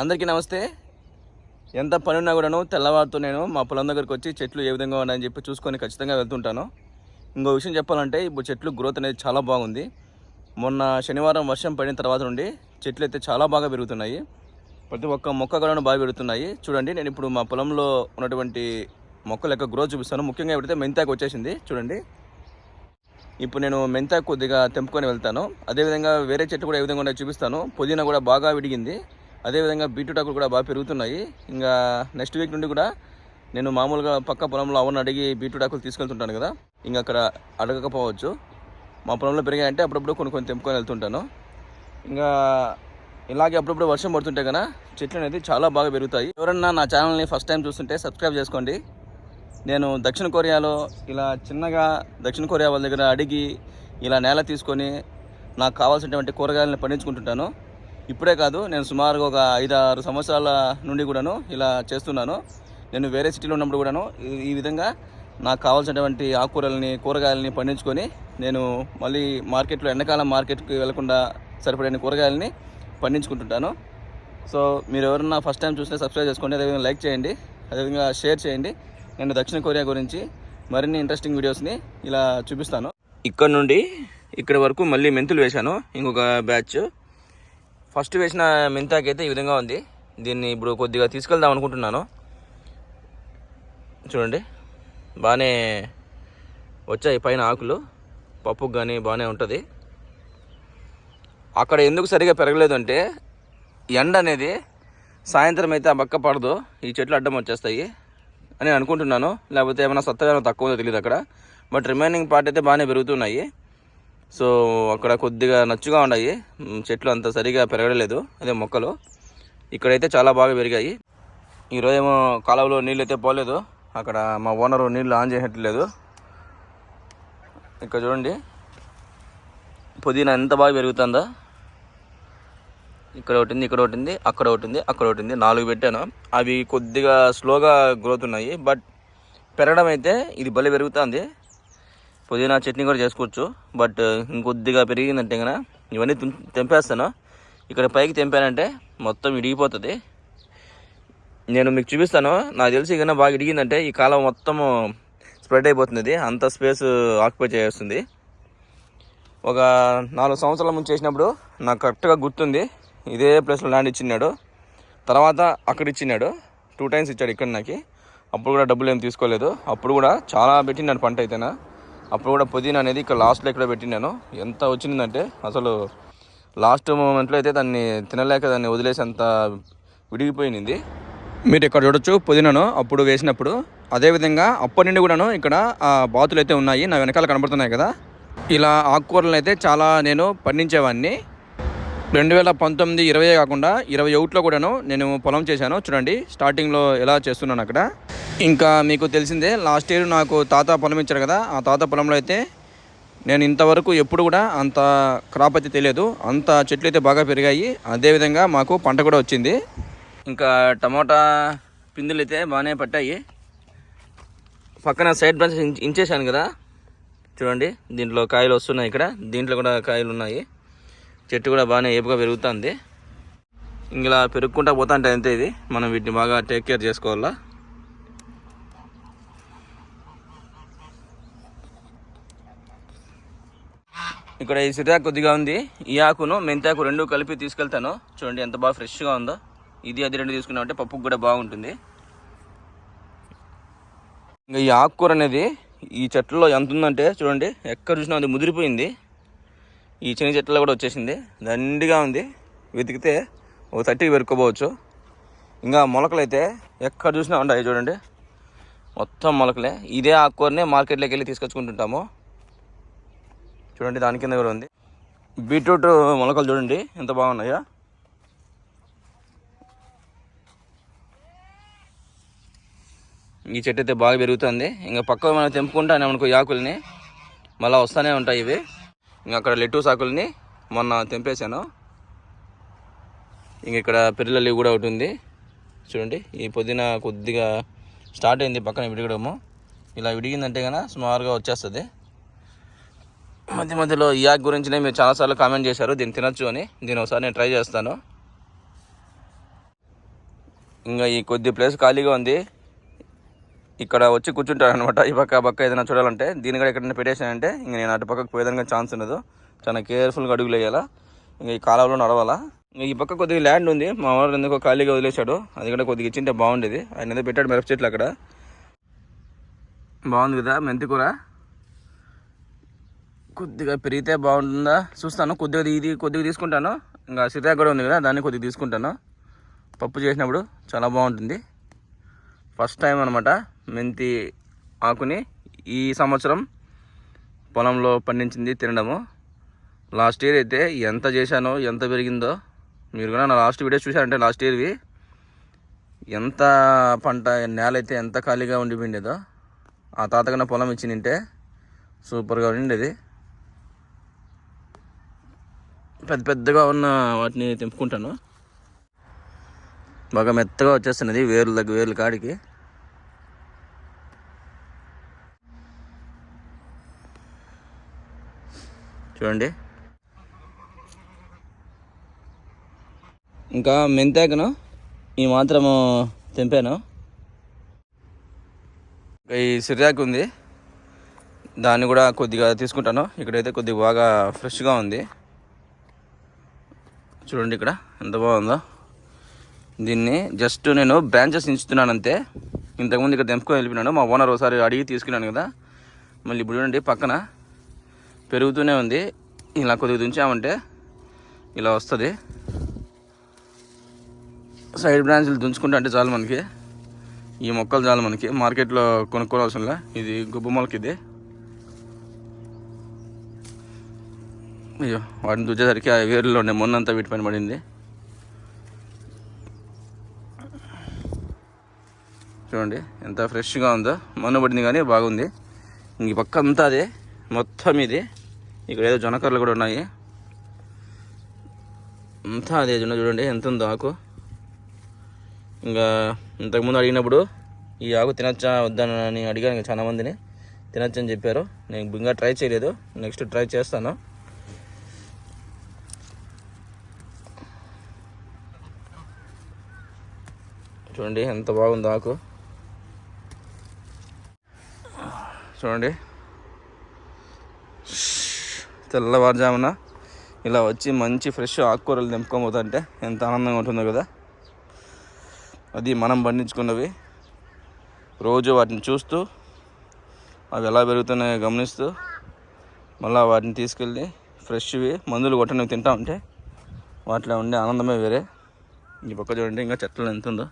అందరికీ నమస్తే. ఎంత పని ఉన్నా కూడాను తెల్లవారుతో నేను మా పొలం దగ్గరికి వచ్చి చెట్లు ఏ విధంగా ఉన్నాయని చెప్పి చూసుకొని ఖచ్చితంగా వెళ్తుంటాను. ఇంకో విషయం చెప్పాలంటే ఇప్పుడు చెట్లు గ్రోత్ అనేది చాలా బాగుంది. మొన్న శనివారం వర్షం పడిన తర్వాత నుండి చెట్లు అయితే చాలా బాగా పెరుగుతున్నాయి. ప్రతి ఒక్క మొక్క కూడా బాగా పెరుగుతున్నాయి. చూడండి నేను ఇప్పుడు మా పొలంలో ఉన్నటువంటి మొక్కల యొక్క గ్రోత్ చూపిస్తాను. ముఖ్యంగా ఎప్పుడైతే మెంతాకు వచ్చేసింది. చూడండి. ఇప్పుడు నేను మెంతాకు కొద్దిగా తెంపుకొని వెళ్తాను. అదేవిధంగా వేరే చెట్లు కూడా ఏ విధంగా ఉన్నాయో చూపిస్తాను. పుదీనా కూడా బాగా విడిగింది. అదేవిధంగా బీట్రూట్ ఆకులు కూడా బాగా పెరుగుతున్నాయి. ఇంకా నెక్స్ట్ వీక్ నుండి కూడా నేను మామూలుగా పక్క పొలంలో అవన్నీ అడిగి బీట్రూట్ ఆకులు తీసుకెళ్తుంటాను కదా. ఇంకా అక్కడ అడగకపోవచ్చు. మా పొలంలో పెరిగాయంటే అప్పుడప్పుడు కొన్ని కొన్ని తెంపుకొని వెళ్తుంటాను. ఇంకా ఇలాగే అప్పుడప్పుడు వర్షం పడుతుంటే కదా చెట్లు అనేది చాలా బాగా పెరుగుతాయి. ఎవరన్నా నా ఛానల్ని ఫస్ట్ టైం చూస్తుంటే సబ్స్క్రైబ్ చేసుకోండి. నేను దక్షిణ కొరియాలో ఇలా చిన్నగా దక్షిణ కొరియా వాళ్ళ దగ్గర అడిగి ఇలా నేల తీసుకొని నాకు కావాల్సినటువంటి కూరగాయలను పండించుకుంటుంటాను. ఇప్పుడే కాదు నేను సుమారుగా ఒక ఐదు ఆరు సంవత్సరాల నుండి కూడాను ఇలా చేస్తున్నాను. నేను వేరే సిటీలో ఉన్నప్పుడు కూడాను ఈ- విధంగా నాకు కావాల్సినటువంటి ఆకుకూరల్ని కూరగాయలని పండించుకొని నేను మళ్ళీ మార్కెట్లో ఎండాకాలం మార్కెట్కి వెళ్ళకుండా సరిపడే కూరగాయలని పండించుకుంటుంటాను. సో మీరు ఎవరన్నా ఫస్ట్ టైం చూస్తే సబ్స్క్రైబ్ చేసుకోండి అదేవిధంగా లైక్ చేయండి అదేవిధంగా షేర్ చేయండి. నేను దక్షిణ కొరియా గురించి మరిన్ని ఇంట్రెస్టింగ్ వీడియోస్ని ఇలా చూపిస్తాను. ఇక్కడ నుండి ఇక్కడ వరకు మళ్ళీ మెంతులు వేశాను. ఇంకొక బ్యాచ్ ఫస్ట్ వేసిన మెంతాకి అయితే ఈ విధంగా ఉంది. దీన్ని ఇప్పుడు కొద్దిగా తీసుకెళ్దాం అనుకుంటున్నాను. చూడండి. బాగానే వచ్చాయి పైన ఆకులు. పప్పుకు కానీ బాగానే ఉంటుంది. అక్కడ ఎందుకు సరిగా పెరగలేదు అంటే ఎండ అనేది సాయంత్రం అయితే ఆ పక్క పడదు. ఈ చెట్లు అడ్డం వచ్చేస్తాయి అని అనుకుంటున్నాను. లేకపోతే ఏమైనా సత్తగా తక్కువ ఉందో తెలియదు అక్కడ. బట్ రిమైనింగ్ పార్ట్ అయితే బాగానే పెరుగుతున్నాయి. సో అక్కడ కొద్దిగా నచ్చుగా ఉన్నాయి. చెట్లు అంత సరిగా పెరగలేదు అదే మొక్కలు. ఇక్కడైతే చాలా బాగా పెరిగాయి. ఈరోజు ఏమో కాలువలో నీళ్ళు అయితే పోలేదు. అక్కడ మా ఓనరు నీళ్ళు ఆన్ చేయట్లేదు ఇక్కడ చూడండి. పుదీనా ఎంత బాగా పెరుగుతుందో. ఇక్కడ ఒకటి ఉంది ఇక్కడ ఒకటి ఉంది అక్కడ ఒకటి ఉంది అక్కడ ఒకటి ఉంది. నాలుగు పెట్టాను. అవి కొద్దిగా స్లోగా గ్రోత్ ఉన్నాయి. బట్ పెరగడం అయితే ఇది భలే పెరుగుతుంది. పుదీనా చట్నీ కూడా చేసుకోవచ్చు. బట్ ఇంకొద్దిగా పెరిగిందంటే కనుక ఇవన్నీ తెంపేస్తాను. ఇక్కడ పైకి తెంపానంటే మొత్తం ఇడిగిపోతుంది. నేను మీకు చూపిస్తాను. నాకు తెలిసి కన్నా బాగా ఇడిగిందంటే ఈ కాలం మొత్తం స్ప్రెడ్ అయిపోతుంది అంత స్పేస్ ఆక్యుపై చేస్తుంది. ఒక నాలుగు సంవత్సరాల ముందు చేసినప్పుడు నాకు కరెక్ట్గా గుర్తుంది. ఇదే ప్లేస్లో ల్యాండ్ ఇచ్చినాడు తర్వాత అక్కడ ఇచ్చినాడు టూ టైమ్స్ ఇచ్చాడు ఇక్కడ నాకు. అప్పుడు కూడా డబ్బులు ఏం తీసుకోలేదు. అప్పుడు కూడా చాలా పెట్టినాడు పంట అయితేనా. అప్పుడు కూడా పుదీనా అనేది ఇక్కడ లాస్ట్లో ఇక్కడ పెట్టినాను ఎంత వచ్చిందంటే అసలు లాస్ట్ మూమెంట్లో అయితే దాన్ని తినలేక దాన్ని వదిలేసేంత విడిగిపోయింది మీరు ఇక్కడ చూడొచ్చు పుదీనాను అప్పుడు వేసినప్పుడు. అదేవిధంగా అప్పటి నుండి కూడాను ఇక్కడ ఆ బాతులు అయితే ఉన్నాయి. నా వెనకాల కనబడుతున్నాయి కదా. ఇలా ఆకుకూరలను అయితే చాలా నేను పండించేవాడిని రెండు వేల పంతొమ్మిది ఇరవై కాకుండా ఇరవై ఒకటిలో కూడాను నేను పొలం చేశాను. చూడండి స్టార్టింగ్లో ఎలా చేస్తున్నాను అక్కడ. ఇంకా మీకు తెలిసిందే లాస్ట్ ఇయర్ నాకు తాత పొలం ఇచ్చారు కదా ఆ తాత పొలంలో అయితే నేను ఇంతవరకు ఎప్పుడు కూడా అంత క్రాప్ అయితే తెలియదు అంత చెట్లు అయితే బాగా పెరిగాయి అదేవిధంగా మాకు పంట కూడా వచ్చింది. ఇంకా టమోటా పిందులు అయితే బాగానే పట్టాయి. పక్కన సైడ్ బ్రాంచ్ ఇంచేసాను కదా చూడండి దీంట్లో కాయలు వస్తున్నాయి ఇక్కడ దీంట్లో కూడా కాయలు ఉన్నాయి. చెట్టు కూడా బాగానే ఏపుగా పెరుగుతుంది. ఇంకా ఇలా పెరుగుకుంటా పోతా అంటే అంతే ఇది మనం వీటిని బాగా టేక్ కేర్ చేసుకోవాలా. ఇక్కడ ఈ సిటాకు కొద్దిగా ఉంది. ఈ ఆకును మెంతాకు రెండు కలిపి తీసుకెళ్తాను. చూడండి ఎంత బాగా ఫ్రెష్గా ఉందో. ఇది అది రెండు తీసుకున్నామంటే పప్పుకు కూడా బాగుంటుంది. ఇంకా ఈ ఆకుకూర అనేది ఈ చెట్లలో ఎంత ఉందంటే చూడండి ఎక్కడ చూసినా అది ముదిరిపోయింది. ఈ చిన్న చెట్లలో కూడా వచ్చేసింది. దండిగా ఉంది. వెతికితే ఒక థర్టీకి పెరుక్కోపోవచ్చు ఇంకా మొలకలు అయితే ఎక్కడ చూసినా ఉంటాయి చూడండి. మొత్తం మొలకలే. ఇదే ఆకుకూరనే మార్కెట్లోకి వెళ్ళి తీసుకొచ్చుకుంటుంటాము. చూడండి దాని కింద కూడా ఉంది. బీట్రూట్ మొలకలు చూడండి ఎంత బాగున్నాయా. ఈ చెట్టు అయితే బాగా పెరుగుతుంది. ఇంకా పక్క మనం తెంపుకుంటానే అనుకో ఈ ఆకుల్ని. మళ్ళీ వస్తూనే ఉంటాయి ఇవి. ఇంకా అక్కడ లెట్టూస్ ఆకుల్ని మొన్న తెంపేశాను. ఇంక ఇక్కడ పిల్లలు కూడా ఒకటి ఉంది. చూడండి ఈ పొద్దున కొద్దిగా స్టార్ట్ అయింది పక్కన విడగడము. ఇలా విడిగిందంటే కనుక సుమారుగా వచ్చేస్తుంది. మధ్య మధ్యలో ఈ యాగ్ గురించినే మీరు చాలాసార్లు కామెంట్ చేశారు. దీన్ని తినొచ్చు అని. దీని ఒకసారి నేను ట్రై చేస్తాను. ఇంకా ఈ కొద్ది ప్లేస్ ఖాళీగా ఉంది. ఇక్కడ వచ్చి కూర్చుంటారు అనమాట ఈ పక్క ఆ పక్క ఏదైనా చూడాలంటే. దీని కూడా ఎక్కడైనా పెట్టేసానంటే ఇంక నేను అటు పక్కకు పోయేదానికి ఛాన్స్ ఉండదు. చాలా కేర్ఫుల్గా అడుగులు వేయాలా? ఇంకా ఈ కాలంలో నడవాలా? ఇంకా ఈ పక్క కొద్దిగా ల్యాండ్ ఉంది. మా వాడు ఎందుకో ఖాళీగా వదిలేశాడు. అది కూడా కొద్దిగా ఇచ్చింటే బాగుండేది. ఆయన ఏదో పెట్టాడు మిరప చెట్లు అక్కడ. బాగుంది కదా మెంతికూర? కొద్దిగా పెరిగితే బాగుంటుందా? చూస్తాను కొద్దిగా ఇది కొద్దిగా తీసుకుంటాను. ఇంకా సిరియాకు కూడా ఉంది కదా దాన్ని కొద్దిగా తీసుకుంటాను. పప్పు చేసినప్పుడు చాలా బాగుంటుంది. ఫస్ట్ టైం అనమాట మెంతి ఆకుని ఈ సంవత్సరం పొలంలో పండించింది తినడము. లాస్ట్ ఇయర్ అయితే ఎంత చేశానో ఎంత పెరిగిందో మీరు కూడా నా లాస్ట్ వీడియోస్ చూసారంటే లాస్ట్ ఇయర్వి ఎంత పంట నేల అయితే ఎంత ఖాళీగా ఉండిపోయిండేదో ఆ తాతకన్నా పొలం ఇచ్చి నింటే సూపర్గా ఉండేది పెద్ద పెద్దగా ఉన్న వాటిని తెంపుకుంటాను. బాగా మెత్తగా వచ్చేస్తున్నది వేర్ల దగ్గర వేర్ల కాడికి. చూడండి. ఇంకా మెంతాకను ఈ మాత్రము తెంపాను. ఇంకా ఈ సిర్యాకు ఉంది. దాన్ని కూడా కొద్దిగా తీసుకుంటాను. ఇక్కడైతే కొద్దిగా బాగా ఫ్రెష్గా ఉంది. చూడండి ఇక్కడ ఎంత బాగుందో. దీన్ని జస్ట్ నేను బ్రాంచెస్ ఉంచుతున్నాను అంతే ఇంతకుముందు ఇక్కడ తెంపుకొని వెళ్ళిపోయినాను మా ఓనర్ ఒకసారి అడిగి తీసుకున్నాను కదా. మళ్ళీ ఇప్పుడు చూడండి పక్కన పెరుగుతూనే ఉంది. ఇలా కొద్దిగా దుంచామంటే ఇలా వస్తుంది. సైడ్ బ్రాంచ్లు దుంచుకుంటా అంటే చాలు మనకి. ఈ మొక్కలు చాలు మనకి. మార్కెట్లో కొనుక్కోవాల్సిన ఇది గుబ్బ మొలక ఇది అయ్యో వాటిని చూసేసరికి ఆ వేరులో ఉండే మొన్నంతా వీటి పైన పడింది. చూడండి ఎంత ఫ్రెష్గా ఉందో. మొన్న పడింది కానీ బాగుంది. ఇంక పక్క అంతా అదే మొత్తం ఇది. ఇక్కడ ఏదో జొనకర్రలు కూడా ఉన్నాయి. అంతా అదే జొన్న చూడండి ఎంత ఉందో ఆకు. ఇంకా ఇంతకుముందు అడిగినప్పుడు ఈ ఆకు తినచ్చా వద్దని అడిగాను ఇంకా చాలా మందిని. తినచ్చని చెప్పారు. నేను ఇంకా ట్రై చేయలేదు. నెక్స్ట్ ట్రై చేస్తాను. చూడండి ఎంత బాగుందో ఆకు. చూడండి. తెల్లవారుజామున ఇలా వచ్చి మంచి ఫ్రెష్ ఆకుకూరలు తెంపుకొని పోతుంటే ఎంత ఆనందంగా ఉంటుందో కదా. అది మనం పండించుకున్నవి. రోజు వాటిని చూస్తూ అవి ఎలా పెరుగుతున్నాయో గమనిస్తూ మళ్ళీ వాటిని తీసుకెళ్ళి ఫ్రెష్వి మందులు కొట్టనివి తింటా ఉంటే వాటిలో ఉండే ఆనందమే వేరే. ఈ పక్క చూడండి ఇంకా చెట్లు ఎంత ఉందో.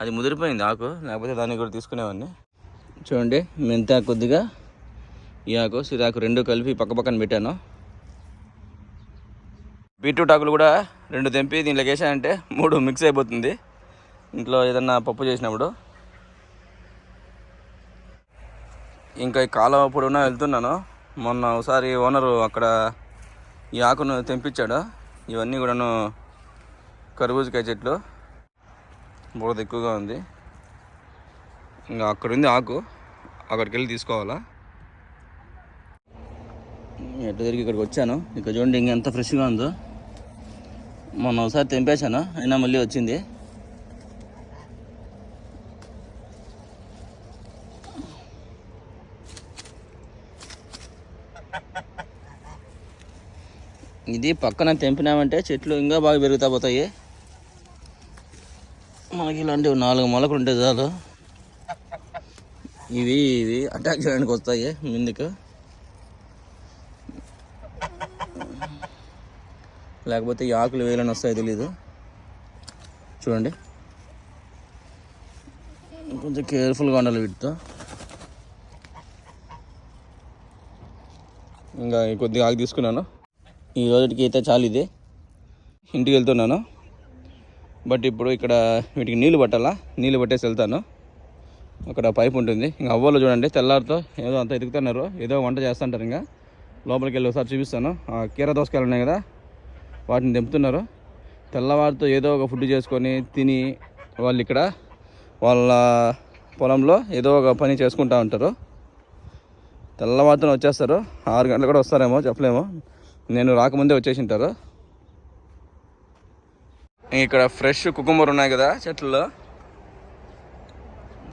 అది ముదిరిపోయింది ఆకు లేకపోతే దాన్ని కూడా తీసుకునేవాడిని. చూడండి మెంత కొద్దిగా ఈ ఆకు సిరాకు రెండు కలిపి పక్క పక్కన పెట్టాను. బీట్రూట్ ఆకులు కూడా రెండు తెంపి దీంట్లోకి వేసానంటే మూడు మిక్స్ అయిపోతుంది. ఇంట్లో ఏదన్నా పప్పు చేసినప్పుడు. ఇంకా ఈ కాలం పొడవునా వెళ్తున్నాను. మొన్న ఒకసారి ఓనరు అక్కడ ఈ ఆకును తెంపించాడు. ఇవన్నీ కూడాను కర్బూజకాయ చెట్లు. బురద ఎక్కువగా ఉంది. ఇంకా అక్కడ ఉంది ఆకు. అక్కడికి వెళ్ళి తీసుకోవాలా? ఎటు తిరిగి ఇక్కడికి వచ్చాను. ఇక్కడ చూడండి ఇంక ఎంత ఫ్రెష్గా ఉందో. మొన్న ఒకసారి తెంపేశాను. అయినా మళ్ళీ వచ్చింది. ఇది పక్కన తెంపినామంటే చెట్లు ఇంకా బాగా పెరుగుతా పోతాయి. మనకి ఇలాంటివి నాలుగు మొలకలు ఉంటే చాలు. ఇవి ఇవి అటాక్ చేయడానికి వస్తాయి ముందుకు. లేకపోతే ఈ ఆకులు వేయాలని వస్తాయి తెలీదు. చూడండి. కొంచెం కేర్ఫుల్గా ఉండాలి వీటితో. ఇంకా కొద్దిగా ఆకు తీసుకున్నాను. ఈ రోజుకి అయితే చాలు ఇది. ఇంటికి వెళ్తున్నాను. బట్ ఇప్పుడు ఇక్కడ వీటికి నీళ్ళు పట్టాలా? నీళ్ళు పట్టేసి వెళ్తాను. అక్కడ పైప్ ఉంటుంది. ఇంకా అవ్వలో చూడండి తెల్లారితో ఏదో అంత ఎదుగుతున్నారు. ఏదో వంట చేస్తుంటారు ఇంకా. లోపలికి వెళ్ళి ఒకసారి చూపిస్తాను. ఆ కీర దోసకాయలు ఉన్నాయి కదా వాటిని దింపుతున్నారు తెల్లవారితో ఏదో ఒక ఫుడ్ చేసుకొని తిని వాళ్ళు ఇక్కడ వాళ్ళ పొలంలో ఏదో ఒక పని చేసుకుంటూ ఉంటారు. తెల్లవారితో వచ్చేస్తారు. ఆరు గంటలు కూడా వస్తారేమో చెప్పలేము. నేను రాకముందే వచ్చేసి ఉంటారు. ఇక్కడ ఫ్రెష్ కుకుంబర్ ఉన్నాయి కదా చెట్లలో.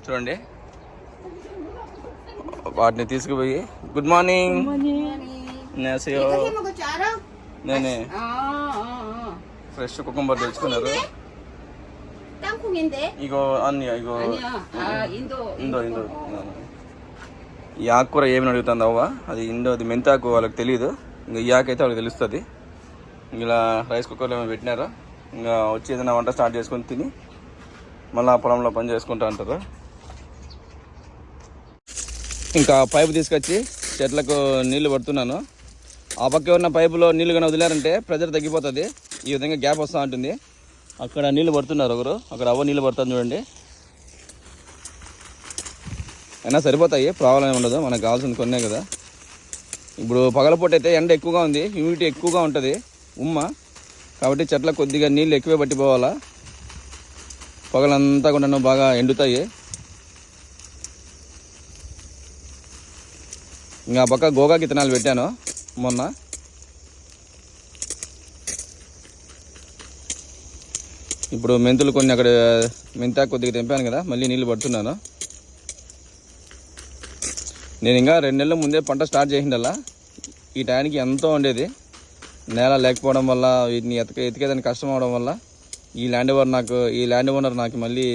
చూడండి. వాటిని తీసుకుపోయి. గుడ్ మార్నింగ్ నేనే ఫ్రెష్ కుకుంబర్ తెచ్చుకున్నారు. ఇగో అన్ని ఇగో ఇందో ఇందో ఈ ఆకుకూర ఏమని అడుగుతుంది అవ్వ అది ఇందో అది మెంతాకు వాళ్ళకి తెలియదు ఇంకా ఈ ఆకు అయితే వాళ్ళకి తెలుస్తుంది. ఇలా రైస్ కుక్కర్లో ఏమైనా పెట్టినారా? ఇంకా వచ్చి ఏదైనా వంట స్టార్ట్ చేసుకొని తిని మళ్ళీ ఆ పొలంలో పని చేసుకుంటా అంటారు? ఇంకా పైపు తీసుకొచ్చి చెట్లకు నీళ్ళు పడుతున్నాను. ఆ పక్క ఉన్న పైపులో నీళ్ళు కానీ వదిలారంటే ప్రెజర్ తగ్గిపోతుంది. ఈ విధంగా గ్యాప్ వస్తూ ఉంటుంది. అక్కడ నీళ్ళు పడుతున్నారు ఒకరు. అక్కడ అవ్వ నీళ్ళు పడుతుంది చూడండి. అయినా సరిపోతాయి ప్రాబ్లం ఏమి ఉండదు. మనకు కావాల్సింది కొన్నే కదా. ఇప్పుడు పగలపూట అయితే ఎండ ఎక్కువగా ఉంది హ్యూమిడిటీ ఎక్కువగా ఉంటుంది. ఉమ్మ. కాబట్టి చెట్ల కొద్దిగా నీళ్ళు ఎక్కువే పట్టిపోవాలా? పొగలంతా కూడా బాగా ఎండుతాయి. ఇంకా పక్క గోగా విత్తనాలు పెట్టాను మొన్న. ఇప్పుడు మెంతులు కొన్ని అక్కడ మెంతా కొద్దిగా తెంపాను కదా మళ్ళీ నీళ్ళు పడుతున్నాను. నేను ఇంకా రెండు నెలల ముందే పంట స్టార్ట్ చేసిండల్లా. ఈ టైంకి ఎంతో ఉండేది నేల లేకపోవడం వల్ల వీటిని ఎతక ఎతికేదానికి కష్టం అవడం వల్ల ఈ ల్యాండ్ ఓనర్ నాకు ఈ ల్యాండ్ ఓనర్ నాకు మళ్ళీ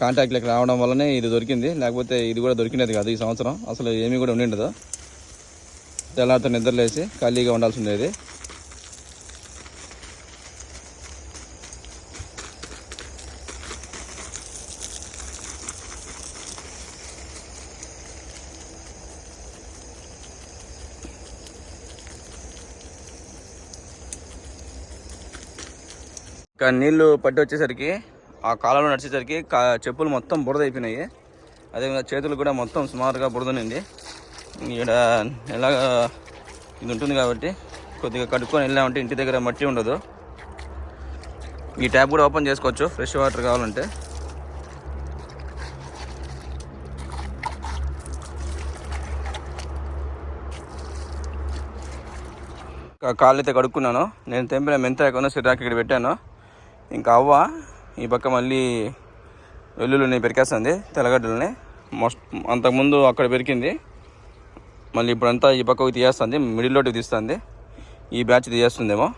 కాంటాక్ట్లోకి రావడం వల్లనే ఇది దొరికింది. లేకపోతే ఇది కూడా దొరికినది కాదు ఈ సంవత్సరం. అసలు ఏమీ కూడా ఉండిండదు. తెల్లారితో నిద్రలేసి ఖాళీగా ఉండాల్సి ఉండేది. ఇంకా నీళ్ళు పట్టి వచ్చేసరికి ఆ కాలంలో నడిచేసరికి కా చెప్పులు మొత్తం బురద అయిపోయినాయి. అదేవిధంగా చేతులు కూడా మొత్తం సుమారుగా బురదనింది ఇక్కడ ఎలాగ ఇది ఉంటుంది కాబట్టి కొద్దిగా కడుక్కొని వెళ్ళామంటే ఇంటి దగ్గర మట్టి ఉండదు. ఈ ట్యాప్ కూడా ఓపెన్ చేసుకోవచ్చు ఫ్రెష్ వాటర్ కావాలంటే. కాళ్ళు అయితే కడుక్కున్నాను. నేను తెంపిన మెంతాకున్న సిరాకి ఇక్కడ పెట్టాను. ఇంకా అవ్వ ఈ పక్క మళ్ళీ వెల్లుల్లిని పెరికేస్తుంది తెల్లగడ్డలని. మోస్ట్ అంతకుముందు అక్కడ పెరికింది. మళ్ళీ ఇప్పుడంతా ఈ పక్కకు తీయేస్తుంది మిడిల్లోకి తీస్తుంది. ఈ బ్యాచ్ తీయేస్తుందేమో.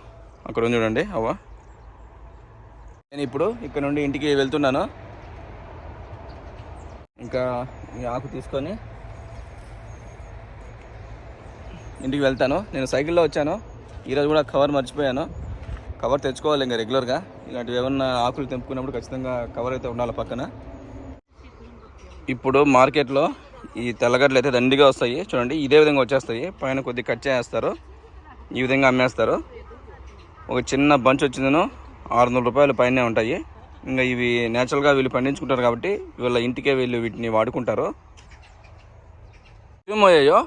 అక్కడ ఉంది చూడండి అవ్వ. నేను ఇప్పుడు ఇక్కడ నుండి ఇంటికి వెళ్తున్నాను. ఇంకా ఈ ఆకు తీసుకొని ఇంటికి వెళ్తాను. నేను సైకిల్లో వచ్చాను. ఈరోజు కూడా కవర్ మర్చిపోయాను. కవర్ తెచ్చుకోవాలి ఇంకా రెగ్యులర్గా. ఇలాంటివి ఏమన్నా ఆకులు తెంపుకున్నప్పుడు ఖచ్చితంగా కవర్ అయితే ఉండాలి పక్కన. ఇప్పుడు మార్కెట్లో ఈ తెల్లగడ్డలు అయితే దండిగా వస్తాయి. చూడండి ఇదే విధంగా వచ్చేస్తాయి. పైన కొద్దిగా కట్ చేస్తారు ఈ విధంగా అమ్మేస్తారు. ఒక చిన్న బంచ్ వచ్చిందను ఆరు వందల రూపాయలు పైనే ఉంటాయి. ఇంకా ఇవి నేచురల్గా వీళ్ళు పండించుకుంటారు కాబట్టి వీళ్ళ ఇంటికే వీళ్ళు వీటిని వాడుకుంటారు. ఏమయ్యాయో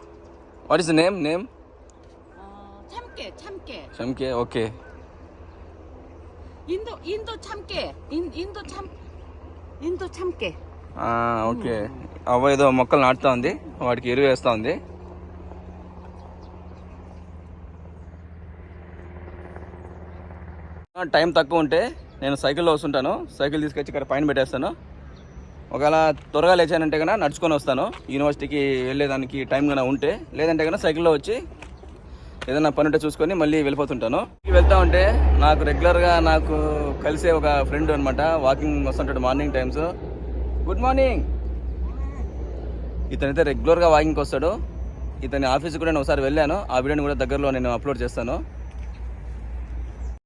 what is the name name okay. 인도, 인도 참깨. 인, 인도 참, 인도 참깨. ఆ, ఓకే అవ్వ ఏదో మొక్కలు నాటుతా ఉంది వాటికి ఎరువు వేస్తూ ఉంది ఆ, టైం తక్కువ ఉంటే నేను సైకిల్లో వస్తుంటాను సైకిల్ తీసుకొచ్చి ఇక్కడ పైన పెట్టేస్తాను ఒకవేళ త్వరగా లేచానంటే కన్నా నడుచుకొని వస్తాను యూనివర్సిటీకి వెళ్ళేదానికి టైం కన్నా ఉంటే లేదంటే కన్నా సైకిల్లో వచ్చి ఏదైనా పని ఉంటే చూసుకొని మళ్ళీ వెళ్ళిపోతుంటాను. వెళ్తా ఉంటే నాకు రెగ్యులర్గా నాకు కలిసే ఒక ఫ్రెండ్ అనమాట వాకింగ్ వస్తుంటాడు మార్నింగ్ టైమ్స్ గుడ్ మార్నింగ్ ఇతనైతే రెగ్యులర్గా వాకింగ్కి వస్తాడు. ఇతని ఆఫీస్కి కూడా నేను ఒకసారి వెళ్ళాను. ఆ వీడియోని కూడా దగ్గరలో నేను అప్లోడ్ చేస్తాను.